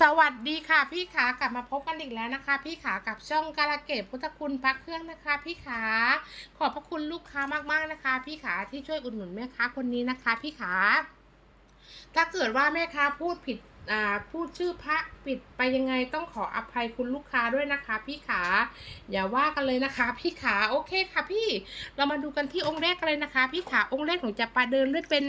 สวัสดีค่ะพี่ขากลับมาพบกันอีกแล้วนะคะ พี่ขากับช่องกาลเกตพุทธคุณพักเครื่องนะคะ พี่ขาขอบพระคุณลูกค้ามากๆนะคะ พี่ขาที่ช่วยอุดหนุนแม่ค้าคนนี้นะคะ พี่ขาถ้าเกิดว่าแม่ค้าพูดผิดอ่าพูดชื่อพระผิดไปยังไงต้องขออภัยคุณลูกค้าด้วยนะคะ พี่ขาอย่าว่ากันเลยนะคะ พี่ขาโอเคค่ะพี่เรามาดูกันที่องค์แรกกันเลยนะคะ พี่ขาองค์แรกหนูจะประเดินด้วยเป็น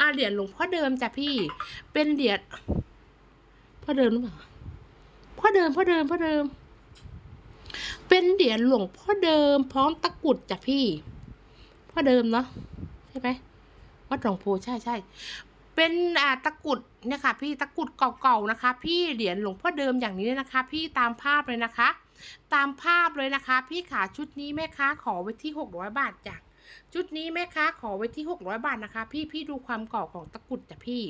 อาเหรียญหลวงพ่อเดิมจ้ะพี่เป็นเหรียญ พ่อเดิมหรือเปล่าพ่อเดิมพ่อเดิมพ่อเดิม เป็นเหรียญหลวงพ่อเดิม พร้อมตะกรุดจ้ะพี่ พ่อเดิมเนาะใช่ไหมวัดหลวงโพใช่ใช่เป็นอ่าตะกรุดเนี่ยค่ะ พี่ตะกรุดเก่าๆนะคะ พี่เหรียญหลวงพ่อเดิมอย่างนี้เลยนะคะ พี่ตามภาพเลยนะคะ ตามภาพเลยนะคะ พี่ขาชุดนี้แม่ค้าขอไว้ที่หกร้อยบาทจ้ะ ชุดนี้แม่ค้าขอไว้ที่หกร้อยบาทนะคะ พี่พี่ดูความเก่าของตะกุดจ้ะพี่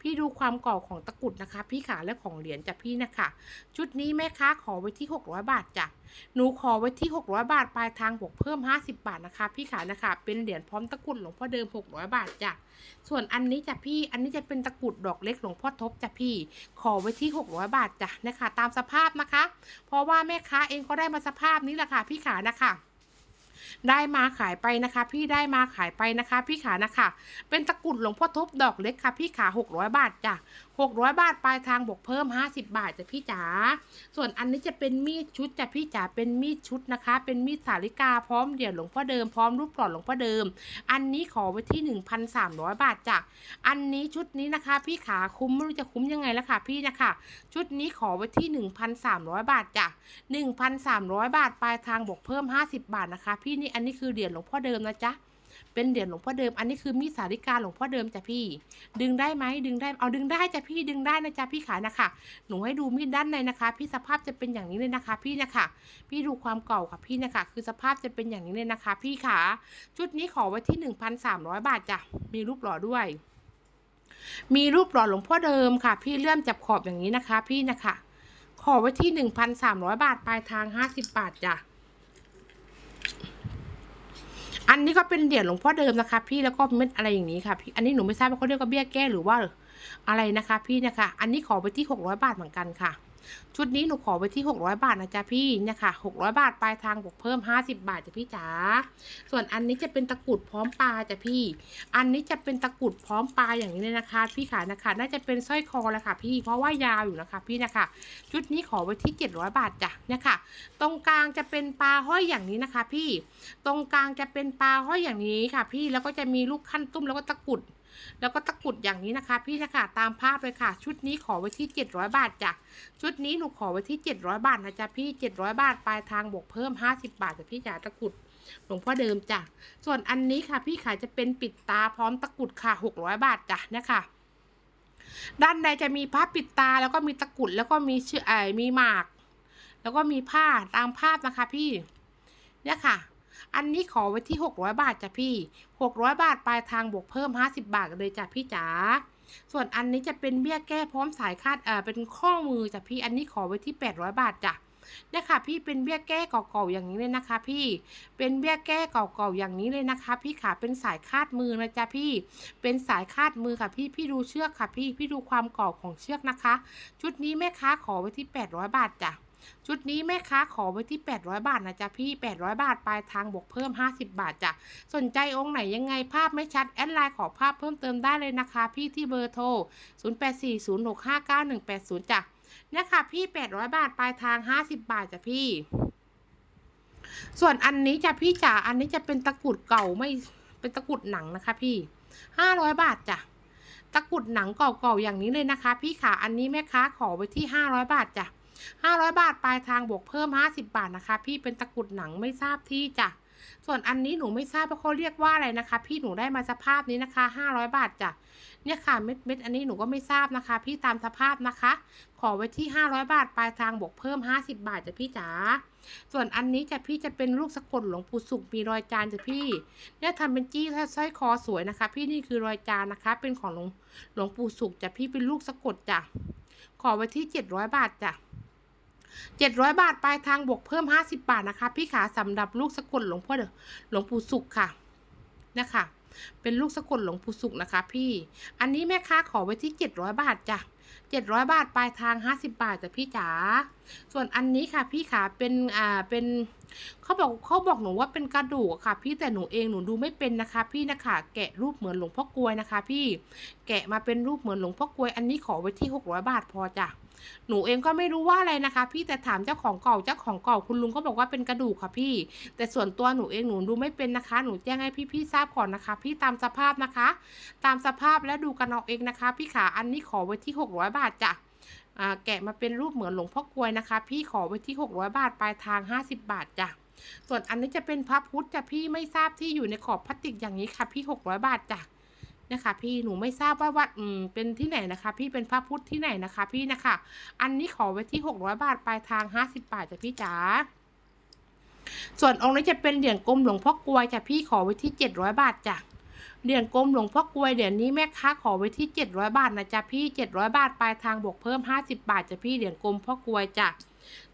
พี่ดูความเก่าของตะกุดนะคะ พี่ขาและของเหรียญจ้ะพี่นะคะ ชุดนี้แม่ค้าขอไว้ที่ 600 บาทจ้ะหนูขอไว้ที่ 600 บาทปลายทางบวกเพิ่ม 50 บาทนะคะ พี่ขานะคะ เป็นเหรียญพร้อมตะกุดหลวงพ่อเดิม 600 บาทจ้ะส่วนอันนี้จ้ะพี่อันนี้จะเป็นตะกุดดอกเล็กหลวงพ่อทบจ้ะพี่ ขอไว้ที่ 600 บาทจ้ะนะคะ ตามสภาพนะคะ เพราะว่าแม่ค้าเองก็ได้มาสภาพนี้แหละค่ะพี่ขานะคะ ได้มาขายไปนะคะ พี่ได้มาขายไปนะคะ พี่ขานะคะ เป็นตะกรุดหลวงพ่อทบดอกเล็กค่ะ พี่ขา600บาทจ้ะ 600 บาทปลายทางบวกเพิ่ม 50 บาทจ้ะพี่จ๋า ส่วนอันนี้จะเป็นมีดชุดจ้ะพี่จ๋า เป็นมีดชุดนะคะ เป็นมีดสาลิกาพร้อมเหรียญหลวงพ่อเดิมพร้อมรูปหล่อหลวงพ่อเดิม อันนี้ขอไว้ที่ 1,300 บาทจ้ะ อันนี้ชุดนี้นะคะ พี่ขาคุ้มไม่รู้จะคุ้มยังไงแล้วค่ะพี่นะคะ ชุดนี้ขอไว้ที่ 1,300 บาทจ้ะ 1,300 บาทปลายทางบวกเพิ่ม 50 บาทนะคะ พี่นี่อันนี้คือเหรียญหลวงพ่อเดิมนะจ๊ะ เป็นเหรียญหลวงพ่อเดิม อันนี้คือมีดสาริกาหลวงพ่อเดิมจ้ะพี่ ดึงได้ไหมดึงได้ เอาดึงได้จ้ะพี่ดึงได้นะจ๊ะพี่ขานะคะ หนูให้ดูมีดด้านในนะคะ พี่สภาพจะเป็นอย่างนี้เลยนะคะ พี่นะคะ พี่ดูความเก่าค่ะพี่นะคะ คือสภาพจะเป็นอย่างนี้เลยนะคะ พี่ขา ชุดนี้ขอไว้ที่ 1,300 บาทจ้ะ มีรูปหล่อด้วยมีรูปหล่อหลวงพ่อเดิมค่ะ พี่เลื่อมจับขอบอย่างนี้นะคะ พี่นะคะ ขอไว้ที่ 1,300 บาทปลายทาง 50 บาทจ้ะ อันนี้ก็เป็นเหรียญหลวงพ่อเดิมนะคะ พี่แล้วก็เม็ดอะไรอย่างนี้ค่ะพี่อันนี้หนูไม่ทราบว่าเขาเรียกว่าเบี้ยแก้หรือว่าอะไรนะคะ พี่นะคะ อันนี้ขอไปที่ 600 บาทเหมือนกันค่ะ ชุดนี้หนูขอไปที่ 600 บาทนะจ๊ะพี่เนี่ยค่ะ 600 บาทปลายทางบวกเพิ่ม 50 บาทจ้ะพี่จ๋าส่วนอันนี้จะเป็นตะกรุดพร้อมปลาจ้ะพี่ อันนี้จะเป็นตะกรุดพร้อมปลาอย่างนี้เลยนะคะ พี่ขานะคะ น่าจะเป็นสร้อยคอแหละค่ะพี่เพราะว่ายาวอยู่นะคะพี่นะคะ ชุดนี้ขอไว้ที่ 700 บาทจ้ะเนี่ยค่ะ ตรงกลางจะเป็นปลาห้อยอย่างนี้นะคะ พี่ ตรงกลางจะเป็นปลาห้อยอย่างนี้ค่ะ พี่แล้วก็จะมีลูกขั้นตุ้มแล้วก็ตะกรุด แล้วก็ตะกรุดอย่างนี้นะคะ พี่นะคะตามภาพเลยค่ะ ชุดนี้ขอไว้ที่ 700 บาทจ้ะชุดนี้หนูขอไว้ที่ 700 บาทนะจ๊ะพี่ 700 บาทปลายทางบวกเพิ่ม 50 บาทจ้ะพี่จ๋าตะกรุดหลวงพ่อเดิมจ้ะส่วนอันนี้ค่ะ พี่ขายจะเป็นปิดตาพร้อมตะกรุดค่ะ 600 บาทจ้ะเนี่ยค่ะด้านในจะมีผ้าปิดตาแล้วก็มีตะกรุดแล้วก็มีเชือกมีหมาก แล้วก็มีผ้าตามภาพนะคะพี่เนี่ยค่ะ อันนี้ขอไว้ที่ 600 บาทจ้ะพี่ 600 บาทปลายทางบวกเพิ่ม 50 บาทเลยจ้ะพี่จ๋า ส่วนอันนี้จะเป็นเบี้ยแก้พร้อมสายคาดเอ่อเป็นข้อมือจ้ะพี่ อันนี้ขอไว้ที่ 800 บาทจ้ะเนี่ยค่ะพี่เป็นเบี้ยแก้เก่าๆอย่างนี้เลยนะคะ พี่ เป็นเบี้ยแก้เก่าๆอย่างนี้เลยนะคะ พี่ขาเป็นสายคาดมือนะจ๊ะพี่ เป็นสายคาดมือค่ะพี่ พี่ดูเชือกค่ะพี่ พี่ดูความเก่าของเชือกนะคะ ชุดนี้แม่ค้าขอไว้ที่ 800 บาทจ้ะ ชุดนี้แม่ค้าขอไว้ที่ 800 บาทนะจ๊ะพี่ 800 บาทปลายทางบวกเพิ่ม 50 บาทจ้ะสนใจองค์ไหนยังไงภาพไม่ชัด แอดไลน์ขอภาพเพิ่มเติมได้เลยนะคะ พี่ที่เบอร์โทร 0840659180 จ้ะเนี่ยค่ะพี่ 800 บาทปลายทาง 50 บาทจ้ะพี่ ส่วนอันนี้จ้ะพี่จ๋าอันนี้จะเป็นตะกรุดเก่าไม่เป็นตะกรุดหนังนะคะ พี่500บาทจ้ะตะกรุดหนังเก่าๆอย่างนี้เลยนะคะ พี่ขาอันนี้แม่ค้าขอไว้ที่500บาทจ้ะ 500 บาทปลายทางบวกเพิ่ม 50 บาทนะคะ พี่เป็นตะกุดหนังไม่ทราบที่จ้ะส่วนอันนี้หนูไม่ทราบว่าเขาเรียกว่าอะไรนะคะ พี่หนูได้มาสภาพนี้นะคะ 500 บาทจ้ะเนี่ยค่ะเม็ดเม็ดอันนี้หนูก็ไม่ทราบนะคะ พี่ตามสภาพนะคะ ขอไว้ที่ 500 บาทปลายทางบวกเพิ่ม 50 บาทจ้ะพี่จ๋าส่วนอันนี้จะพี่จะเป็นลูกสะกดหลวงปู่สุขมีรอยจานจ้ะพี่เนี่ยทำเป็นจี้สร้อยคอสวยนะคะ พี่นี่คือรอยจานนะคะ เป็นของหลวงหลวงปู่สุขจ้ะพี่เป็นลูกสะกดจ้ะขอไว้ที่ 700 บาทจ้ะ 700 บาทปลายทางบวกเพิ่ม 50 บาทนะคะ พี่ขาสำหรับลูกสะกดหลวงพ่อเดอหลวงปู่สุขค่ะนะคะ เป็นลูกสะกดหลวงปู่สุขนะคะ พี่ อันนี้แม่ค้าขอไว้ที่ 700 บาทจ้ะ700 บาทปลายทาง 50 บาทจ้ะพี่จ๋า ส่วนอันนี้ค่ะ พี่ขาเป็นอ่าเป็นเขาบอกเขาบอกหนูว่าเป็นกระดูกค่ะ พี่แต่หนูเองหนูดูไม่เป็นนะคะ พี่นะคะ แกะรูปเหมือนหลวงพ่อกลวยนะคะ พี่แกะมาเป็นรูปเหมือนหลวงพ่อกลวย อันนี้ขอไว้ที่ 600 บาทพอจ้ะ หนูเองก็ไม่รู้ว่าอะไรนะคะ พี่แต่ถามเจ้าของเก่าเจ้าของเก่าคุณลุงก็บอกว่าเป็นกระดูกค่ะพี่ แต่ส่วนตัวหนูเองหนูดูไม่เป็นนะคะ หนูแจ้งให้พี่ๆทราบก่อนนะคะ พี่ตามสภาพนะคะ ตามสภาพและดูกันเอาเองนะคะ พี่ขาอันนี้ขอไว้ที่ 600 บาทจ้ะแกะมาเป็นรูปเหมือนหลวงพ่อกลวยนะคะ พี่ขอไว้ที่ 600 บาทปลายทาง 50 บาทจ้ะส่วนอันนี้จะเป็นพระพุทธจ้ะพี่ไม่ทราบที่อยู่ในขอบพลาสติกอย่างนี้ค่ะ พี่ 600 บาทจ้ะ นะคะพี่หนูไม่ทราบว่าวัดอืมเป็นที่ไหนนะคะ พี่เป็นพระพุทธที่ไหนนะคะ พี่นะคะ อันนี้ขอไว้ที่ 600 บาทปลายทาง 50 บาทจ้ะพี่จ๋าส่วนองค์นี้จะเป็นเหรียญกลมหลวงพ่อกลวยจ้ะพี่ขอไว้ที่ 700 บาทจ้ะเหรียญกลมหลวงพ่อกลวยเหรียญนี้แม่ค้าขอไว้ที่ 700 บาทนะจ๊ะพี่ 700 บาทปลายทางบวกเพิ่ม 50 บาทจ้ะพี่เหรียญกลมพ่อกลวยจ้ะ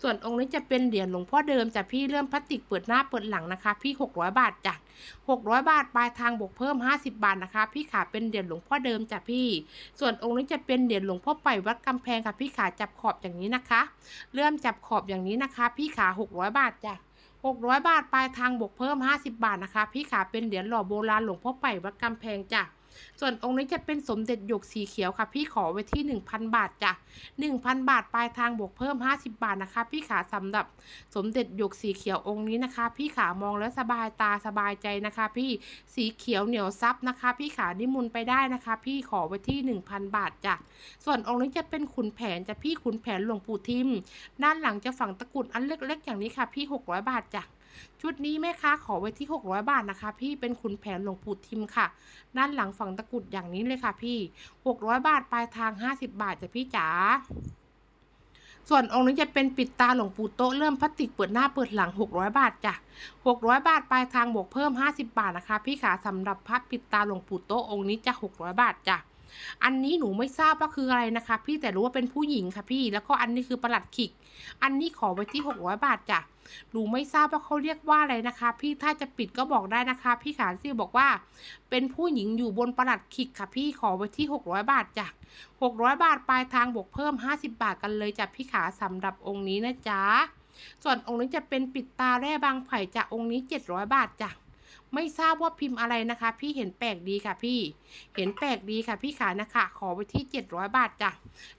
ส่วนองค์นี้จะเป็นเหรียญหลวงพ่อเดิมจ้ะพี่เริ่มพลาสติกเปิดหน้าเปิดหลังนะคะ พี่ 600 บาทจ้ะ600 บาทปลายทางบวกเพิ่ม 50 บาทนะคะ พี่ขาเป็นเหรียญหลวงพ่อเดิมจ้ะพี่ ส่วนองค์นี้จะเป็นเหรียญหลวงพ่อไปวัดกำแพงค่ะพี่ขาจับขอบอย่างนี้นะคะ เริ่มจับขอบอย่างนี้นะคะ พี่ขา 600 บาทจ้ะ600 บาทปลายทางบวกเพิ่ม 50 บาทนะคะ พี่ขาเป็นเหรียญหล่อโบราณหลวงพ่อไปวัดกำแพงจ้ะ ส่วนองค์นี้จะเป็นสมเด็จหยกสีเขียวค่ะ พี่ขอไว้ที่ 1,000 บาทจ้ะ1,000 บาทปลายทางบวกเพิ่ม 50 บาทนะคะ พี่ขาสำหรับสมเด็จหยกสีเขียวองค์นี้นะคะ พี่ขามองแล้วสบายตาสบายใจนะคะ พี่สีเขียวเหนียวซับนะคะ พี่ขานิมนต์ไปได้นะคะ พี่ขอไว้ที่ 1,000 บาทจ้ะส่วนองค์นี้จะเป็นขุนแผนจะพี่ขุนแผนหลวงปู่ทิม ด้านหลังจะฝังตะกรุดอันเล็กๆ อย่างนี้ค่ะ พี่ 600 บาทจ้ะ ชุดนี้แม่ค้าขอไว้ที่ 600 บาทนะคะ พี่เป็นขุนแผนหลวงปู่ทิมค่ะ ด้านหลังฝั่งตะกุดอย่างนี้เลยค่ะพี่ 600 บาทปลายทาง 50 บาทจ้ะพี่จ๋าส่วนองค์นี้จะเป็นปิดตาหลวงปู่โตเริ่มพลาสติกเปิดหน้าเปิดหลัง 600 บาทจ้ะ 600 บาทปลายทางบวกเพิ่ม 50 บาทนะคะ พี่ขาสำหรับพระปิดตาหลวงปู่โตองค์นี้จะ 600 บาทจ้ะ อันนี้หนูไม่ทราบว่าคืออะไรนะคะ พี่แต่รู้ว่าเป็นผู้หญิงค่ะพี่ แล้วก็อันนี้คือประหลัดขิก อันนี้ขอไว้ที่600บาทจ้ะหนูไม่ทราบว่าเขาเรียกว่าอะไรนะคะ พี่ถ้าจะปิดก็บอกได้นะคะ พี่ขาซี่บอกว่า เป็นผู้หญิงอยู่บนประหลัดขิกค่ะ พี่ขอไว้ที่600บาทจ้ะ600บาทปลายทางบวกเพิ่ม50บาทกันเลยจ้ะพี่ขาสำหรับองค์นี้นะจ๊ะส่วนองค์นี้จะเป็นปิดตาแร่บางไผ่จ้ะองค์นี้ 700 บาทจ้ะ ไม่ทราบว่าพิมพ์อะไรนะคะ พี่เห็นแปลกดีค่ะพี่ เห็นแปลกดีค่ะพี่ขานะคะ ขอไว้ที่ 700 บาทจ้ะ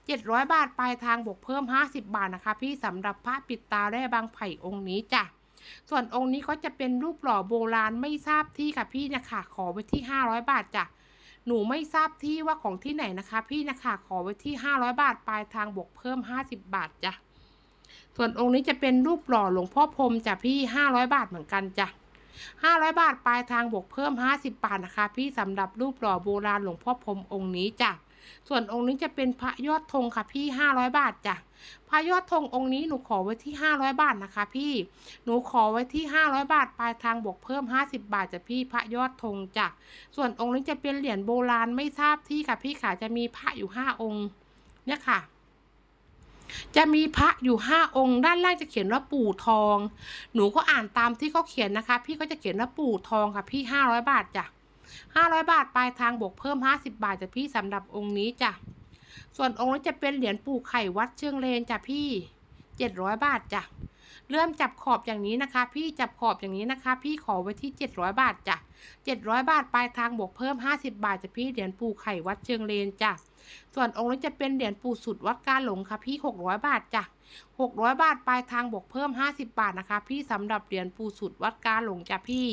700 บาทปลายทางบวกเพิ่ม 50 บาทนะคะ พี่สำหรับพระปิดตาแร่บางไผ่องค์นี้จ้ะส่วนองค์นี้ก็จะเป็นรูปหล่อโบราณไม่ทราบที่ค่ะพี่นะคะ ขอไว้ที่ 500 บาทจ้ะหนูไม่ทราบที่ว่าของที่ไหนนะคะ พี่นะคะขอไว้ที่ 500 บาทปลายทางบวกเพิ่ม 50 บาทจ้ะส่วนองค์นี้จะเป็นรูปหล่อหลวงพ่อพรมจ้ะพี่ 500 บาทเหมือนกันจ้ะ 500 บาทปลายทางบวกเพิ่ม 50 บาทนะคะ พี่สำหรับรูปหล่อโบราณหลวงพ่อพรมองค์นี้จ้ะส่วนองค์นี้จะเป็นพระยอดธงค่ะพี่ 500 บาทจ้ะพระยอดธงองค์นี้หนูขอไว้ที่ 500 บาทนะคะ พี่ หนูขอไว้ที่ 500 บาทปลายทางบวกเพิ่ม 50 บาทจ้ะพี่พระยอดธงจ้ะส่วนองค์นี้จะเป็นเหรียญโบราณไม่ทราบที่ค่ะพี่ขาจะมีพระอยู่ 5 องค์ เนี่ยค่ะ จะมีพระอยู่5องค์ ด้านล่างจะเขียนว่าปู่ทอง หนูก็อ่านตามที่เขาเขียนนะคะ พี่ก็จะเขียนว่าปู่ทองค่ะพี่500บาทจ้ะ500บาทปลายทางบวกเพิ่ม50บบาทจ้ะพี่สำหรับองค์นี้จ้ะส่วนองค์นี้จะเป็นเหรียญปู่ไข่วัดเชิงเลนจ้ะพี่700บาทจ้ะเริ่มจับขอบอย่างนี้นะคะ พี่จับขอบอย่างนี้นะคะ พี่ขอไว้ที่ 700 บาทจ้ะ700 บาทปลายทางบวกเพิ่ม 50 บาทจะพี่เหรียญปู่ไข่วัดเชิงเลนจ้ะ ส่วนองค์นี้จะเป็นเหรียญปู่สุดวัดกาหลงค่ะพี่ 600 บาทจ้ะ 600 บาทปลายทางบวกเพิ่ม 50 บาทนะคะ พี่สำหรับเหรียญปูสุดวัดกาหลงจ้ะพี่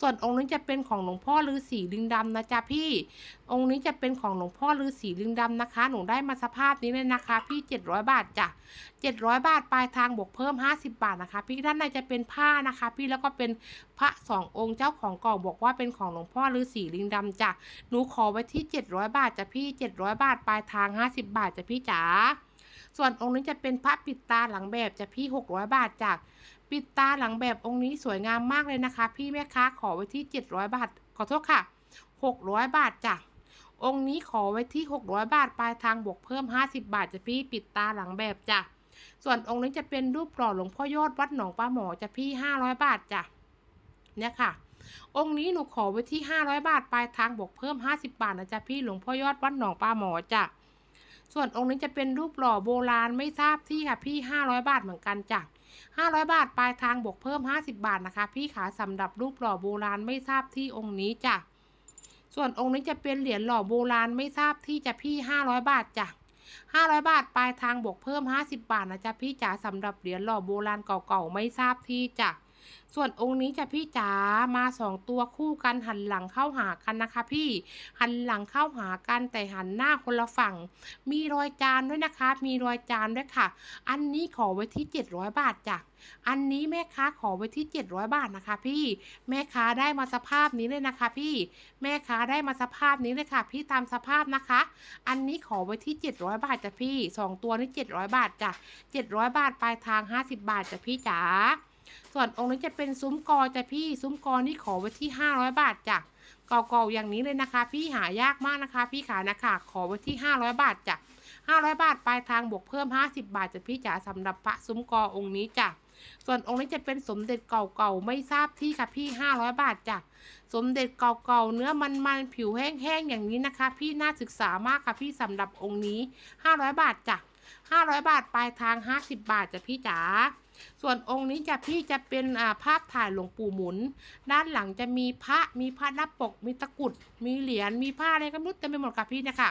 ส่วนองค์นี้จะเป็นของหลวงพ่อฤาษีลิงดำนะจ๊ะพี่ องค์นี้จะเป็นของหลวงพ่อฤาษีลิงดำนะคะ หนูได้มาสภาพนี้เลยนะคะ พี่ 700 บาทจ้ะ700 บาทปลายทางบวกเพิ่ม 50 บาทนะคะ พี่ด้านในจะเป็นผ้านะคะ พี่แล้วก็เป็นพระสององค์เจ้าของเก่าบอกว่าเป็นของหลวงพ่อฤาษีลิงดำจ้ะหนูขอไว้ที่ 700 บาทจ้ะพี่ 700 บาทปลายทาง 50 บาทจ้ะพี่จ๋า ส่วนองค์นี้จะเป็นพระปิดตาหลังแบบจะพี่ 600 บาทจ้ะปิดตาหลังแบบองค์นี้สวยงามมากเลยนะคะ พี่แม่ค้าขอไว้ที่ 700 บาท ขอโทษค่ะ 600 บาทจ้ะองค์นี้ขอไว้ที่ 600 บาท ปลายทางบวกเพิ่ม 50 บาทจะพี่ปิดตาหลังแบบจ้ะส่วนองค์นี้จะเป็นรูปหล่อหลวงพ่อยอดวัดหนองปลาหมอจะพี่ 500 บาทจ้ะเนี่ยค่ะ องค์นี้หนูขอไว้ที่ 500 บาท ปลายทางบวกเพิ่ม 50 บาทนะจ๊ะพี่หลวงพ่อยอดวัดหนองปลาหมอจ้ะ ส่วนองค์นี้จะเป็นรูปหล่อโบราณไม่ทราบที่ค่ะพี่ 500 บาทเหมือนกันจ้ะ500 บาทปลายทางบวกเพิ่ม 50 บาทนะคะ พี่ขาสำหรับรูปหล่อโบราณไม่ทราบที่องค์นี้จ้ะส่วนองค์นี้จะเป็นเหรียญหล่อโบราณไม่ทราบที่จะพี่ 500 บาทจ้ะ500 บาทปลายทางบวกเพิ่ม 50 บาทนะจ๊ะพี่จ๋าสำหรับเหรียญหล่อโบราณเก่าๆไม่ทราบที่จ้ะ ส่วนองค์นี้จะพี่จ๋ามาสองตัวคู่กันหันหลังเข้าหากันนะคะ พี่หันหลังเข้าหากันแต่หันหน้าคนละฝั่ง มีรอยจานด้วยนะคะ มีรอยจานด้วยค่ะ อันนี้ขอไว้ที่ 700 บาทจ้ะอันนี้แม่ค้าขอไว้ที่ 700 บาทนะคะ พี่ แม่ค้าได้มาสภาพนี้เลยนะคะ พี่ แม่ค้าได้มาสภาพนี้เลยค่ะ พี่ตามสภาพนะคะ อันนี้ขอไว้ที่ 700 บาทจ้ะพี่สองตัวนี้700 บาทจ้ะ700 บาทปลายทาง 50 บาทจ้ะพี่จ๋า ส่วนองค์นี้จะเป็นซุ้มกอจ้ะพี่ ซุ้มกอนี่ขอไว้ที่ 500 บาทจ้ะเก่าๆอย่างนี้เลยนะคะ พี่หายากมากนะคะ พี่ขานะคะขอไว้ที่ 500 บาทจ้ะ500 บาทปลายทางบวกเพิ่ม 50 บาทจะพี่จ๋าสำหรับพระซุ้มกอองค์นี้จ้ะส่วนองค์นี้จะเป็นสมเด็จเก่าๆไม่ทราบที่ค่ะพี่ 500 บาทจ้ะสมเด็จเก่าๆเนื้อมันๆผิวแห้งๆอย่างนี้นะคะ พี่น่าศึกษามากค่ะพี่สำหรับองค์นี้ 500 บาทจ้ะ500 บาทปลายทาง 50 บาทจ้ะพี่จ๋า ส่วนองค์นี้จะพี่จะเป็นภาพถ่ายหลวงปู่หมุน ด้านหลังจะมีพระมีพระหน้าปก มีตะกุด มีเหรียญมีผ้าอะไรก็ไม่รู้เต็มไปหมดค่ะพี่นะคะ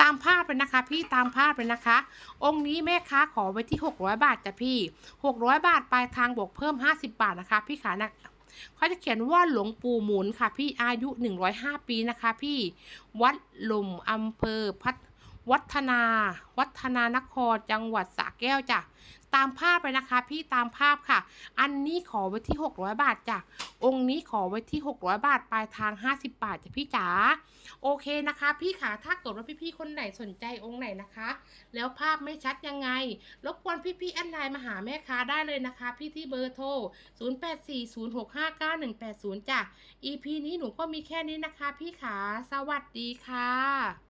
ตามภาพเลยนะคะ พี่ตามภาพเลยนะคะ องค์นี้แม่ค้าขอไว้ที่ 600 บาทจ้ะพี่ 600 บาทปลายทางบวกเพิ่ม 50 บาทนะคะ พี่ขานะเขาจะเขียนว่าหลวงปู่หมุนค่ะ พี่อายุ 105 ปีนะคะ พี่วัดหลุมอำเภอพัทวัฒนา วัฒนานครจังหวัดสระแก้วจ้ะ ตามภาพเลยนะคะ พี่ตามภาพค่ะ อันนี้ขอไว้ที่ 600 บาทจ้ะองค์นี้ขอไว้ที่ 600 บาทปลายทาง 50 บาทจ้ะพี่จ๋าโอเคนะคะ พี่ขาถ้าเกิดว่าพี่ๆคนไหนสนใจองค์ไหนนะคะ แล้วภาพไม่ชัดยังไง รบกวนพี่ๆแอดไลน์มาหาแม่ค้าได้เลยนะคะ พี่ที่เบอร์โทร 0840659180 จ้ะ EP นี้หนูก็มีแค่นี้นะคะ พี่ขาสวัสดีค่ะ